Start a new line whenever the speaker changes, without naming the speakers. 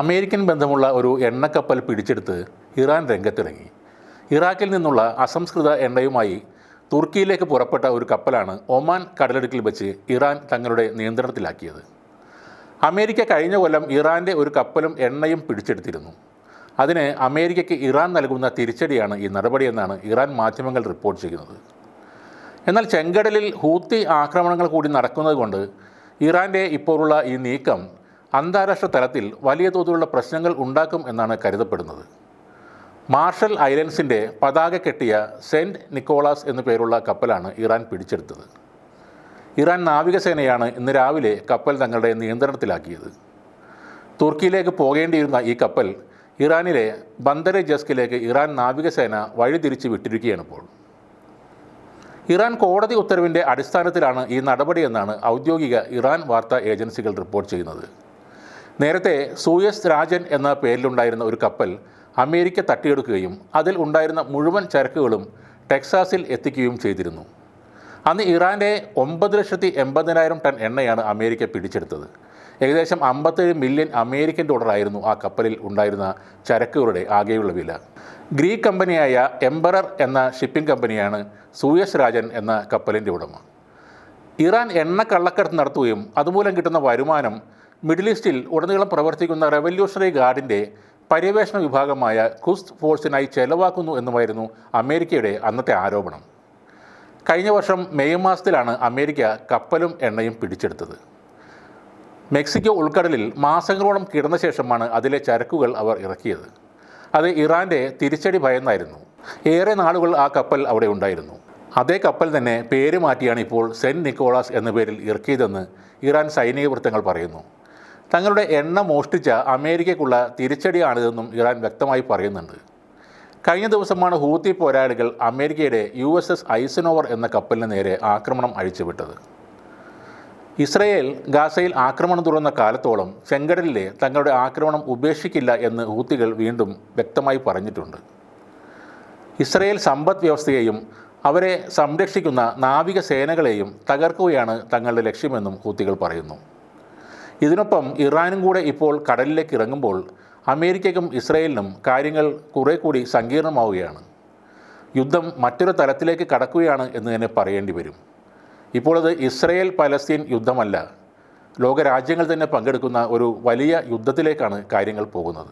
American ബന്ധമുള്ള ഒരു എണ്ണക്കപ്പൽ പിടിച്ചെടുത്ത് ഇറാൻ രംഗത്തിറങ്ങി. ഇറാഖിൽ നിന്നുള്ള അസംസ്കൃത എണ്ണയുമായി തുർക്കിയിലേക്ക് പുറപ്പെട്ട ഒരു കപ്പലാണ് ഒമാൻ കടലിടുക്കിൽ വെച്ച് ഇറാൻ തങ്ങളുടെ നിയന്ത്രണത്തിലാക്കിയത്. അമേരിക്ക കഴിഞ്ഞ കൊല്ലം ഇറാന്റെ ഒരു കപ്പലും എണ്ണയും പിടിച്ചെടുത്തിരുന്നു. അതിന് അമേരിക്കയ്ക്ക് ഇറാൻ നൽകുന്ന തിരിച്ചടിയാണ് ഈ നടപടിയെന്നാണ് ഇറാൻ മാധ്യമങ്ങൾ റിപ്പോർട്ട് ചെയ്യുന്നത്. എന്നാൽ ചെങ്കടലിൽ ഹൂത്തി ആക്രമണങ്ങൾ കൂടി നടക്കുന്നത് കൊണ്ട് ഇറാന്റെ ഇപ്പോഴുള്ള ഈ നീക്കം അന്താരാഷ്ട്ര തലത്തിൽ വലിയ തോതിലുള്ള പ്രശ്നങ്ങൾ ഉണ്ടാക്കും എന്നാണ് കരുതപ്പെടുന്നത്. മാർഷൽ ഐലൻഡ്സിന്റെ പതാക കെട്ടിയ സെന്റ് നിക്കോളാസ് എന്നു പേരുള്ള കപ്പലാണ് ഇറാൻ പിടിച്ചെടുത്തത്. ഇറാൻ നാവികസേനയാണ് ഇന്ന് രാവിലെ കപ്പൽ തങ്ങളുടെ നിയന്ത്രണത്തിലാക്കിയത്. തുർക്കിയിലേക്ക് പോകേണ്ടിയിരുന്ന ഈ കപ്പൽ ഇറാനിലെ ബന്ദരെ ജസ്കിലേക്ക് ഇറാൻ നാവികസേന വഴിതിരിച്ച് വിട്ടിരിക്കുകയാണ് ഇപ്പോൾ. ഇറാൻ കോടതി ഉത്തരവിന്റെ അടിസ്ഥാനത്തിലാണ് ഈ നടപടിയെന്നാണ് ഔദ്യോഗിക ഇറാൻ വാർത്താ ഏജൻസികൾ റിപ്പോർട്ട് ചെയ്യുന്നത്. നേരത്തെ സൂയസ് രാജൻ എന്ന പേരിലുണ്ടായിരുന്ന ഒരു കപ്പൽ അമേരിക്ക തട്ടിയെടുക്കുകയും അതിൽ ഉണ്ടായിരുന്ന മുഴുവൻ ചരക്കുകളും ടെക്സാസിൽ എത്തിക്കുകയും ചെയ്തിരുന്നു. അന്ന് ഇറാന്റെ ഒമ്പത് ലക്ഷത്തി എൺപതിനായിരം ടൺ എണ്ണയാണ് അമേരിക്ക പിടിച്ചെടുത്തത്. ഏകദേശം അമ്പത്തേഴ് മില്യൺ അമേരിക്കൻ ഡോളറായിരുന്നു ആ കപ്പലിൽ ഉണ്ടായിരുന്ന ചരക്കുകളുടെ ആകെയുള്ള വില. ഗ്രീക്ക് കമ്പനിയായ എംബറർ എന്ന ഷിപ്പിംഗ് കമ്പനിയാണ് സൂയസ് രാജൻ എന്ന കപ്പലിന്റെ ഉടമ. ഇറാൻ എണ്ണ കള്ളക്കടത്ത് നടത്തുകയും അതുമൂലം കിട്ടുന്ന വരുമാനം മിഡിൽ ഈസ്റ്റിൽ ഉടനീളം പ്രവർത്തിക്കുന്ന റവല്യൂഷണറി ഗാർഡിന്റെ പര്യവേഷണ വിഭാഗമായ കുസ്ത് ഫോഴ്സിനായി ചെലവാക്കുന്നു എന്നുമായിരുന്നു അമേരിക്കയുടെ അന്നത്തെ ആരോപണം. കഴിഞ്ഞ വർഷം മെയ് മാസത്തിലാണ് അമേരിക്ക കപ്പലും എണ്ണയും പിടിച്ചെടുത്തത്. മെക്സിക്കോ ഉൾക്കടലിൽ മാസങ്ങളോളം കിടന്ന ശേഷമാണ് അതിലെ ചരക്കുകൾ അവർ ഇറക്കിയത്. അത് ഇറാന്റെ തിരിച്ചടി ഭയന്നായിരുന്നു. ഏറെ നാളുകൾ ആ കപ്പൽ അവിടെ ഉണ്ടായിരുന്നു. അതേ കപ്പൽ തന്നെ പേര് മാറ്റിയാണ് ഇപ്പോൾ സെന്റ് നിക്കോളാസ് എന്ന പേരിൽ ഇറക്കിയതെന്ന് ഇറാൻ സൈനിക വൃത്തങ്ങൾ പറയുന്നു. തങ്ങളുടെ എണ്ണ മോഷ്ടിച്ച അമേരിക്കയ്ക്കുള്ള തിരിച്ചടിയാണിതെന്നും ഇറാൻ വ്യക്തമായി പറയുന്നുണ്ട്. കഴിഞ്ഞ ദിവസമാണ് ഹൂത്തി പോരാളികൾ അമേരിക്കയുടെ യു എസ് എസ് ഐസനോവർ എന്ന കപ്പലിന് നേരെ ആക്രമണം അഴിച്ചുവിട്ടത്. ഇസ്രയേൽ ഗാസയിൽ ആക്രമണം തുടർന്ന കാലത്തോളം ചെങ്കടലിലെ തങ്ങളുടെ ആക്രമണം ഉപേക്ഷിക്കില്ല എന്ന് ഹൂത്തികൾ വീണ്ടും വ്യക്തമായി പറഞ്ഞിട്ടുണ്ട്. ഇസ്രയേൽ സമ്പദ് വ്യവസ്ഥയെയും അവരെ സംരക്ഷിക്കുന്ന നാവിക സേനകളെയും തകർക്കുകയാണ് തങ്ങളുടെ ലക്ഷ്യമെന്നും ഹൂത്തികൾ പറയുന്നു. ഇതിനൊപ്പം ഇറാനും കൂടെ ഇപ്പോൾ കടലിലേക്ക് ഇറങ്ങുമ്പോൾ അമേരിക്കയ്ക്കും ഇസ്രയേലിനും കാര്യങ്ങൾ കുറെ കൂടി സങ്കീർണമാവുകയാണ്. യുദ്ധം മറ്റൊരു തലത്തിലേക്ക് കടക്കുകയാണ് എന്ന് തന്നെ പറയേണ്ടി വരും. ഇപ്പോഴത് ഇസ്രയേൽ പലസ്തീൻ യുദ്ധമല്ല ലോകരാജ്യങ്ങൾ തന്നെ പങ്കെടുക്കുന്ന ഒരു വലിയ യുദ്ധത്തിലേക്കാണ് കാര്യങ്ങൾ പോകുന്നത്.